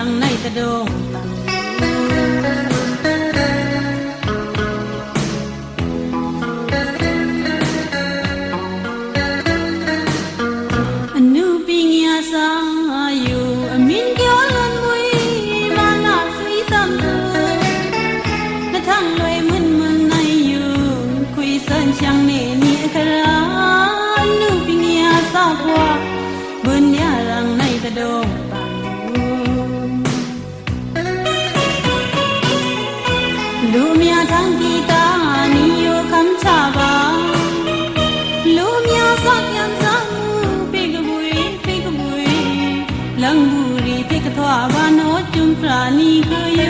างในตะดงตังนูสายู่มินเกลันมุยมานสุยสัมดูมาทั้งเลยมึนมึนในยูคุยเสินช่างเนี่ยเนี่รานนูปิญญาสากว่าบุญารังในตะด လူများထံကိတာနိယောခံချပါလူများစပြန်စမှုပေကမွေပေကမွေလံဘူးရီပေကထွားဘာနောจุนปราณีเคย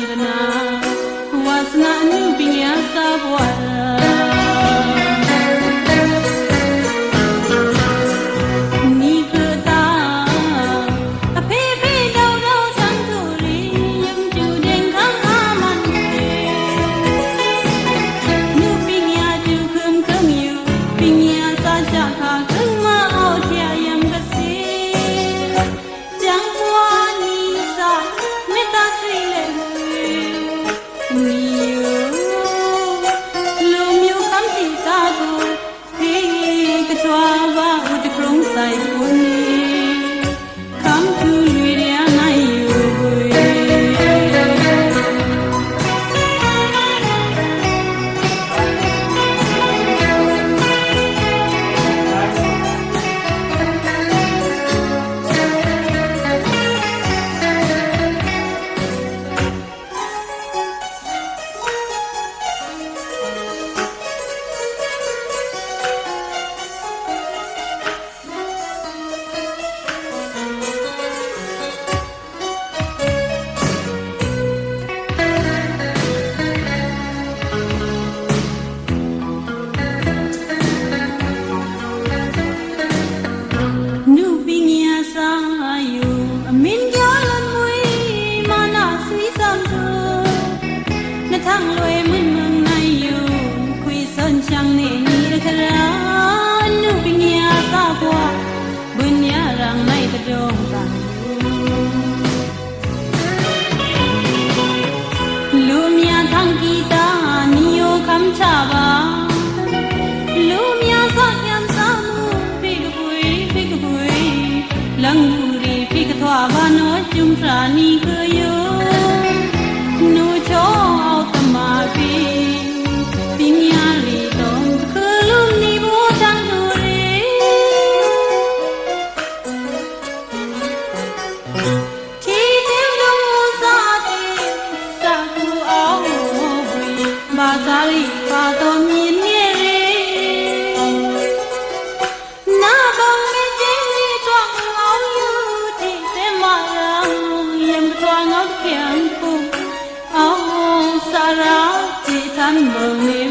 I'm lonely.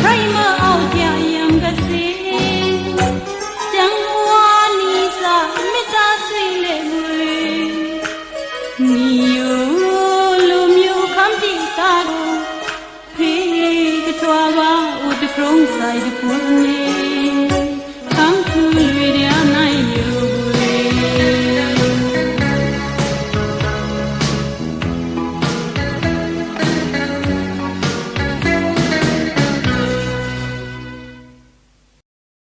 ခိုင်မအောင်ပြယံကစေကျန်ဝါနီစာမေတ္တာဆွေလေမူလေနီယိုလူမျိုးခံတိတာကိုဖေးကထွားပါဦးတခုံးဆိုင်တခုံးနေ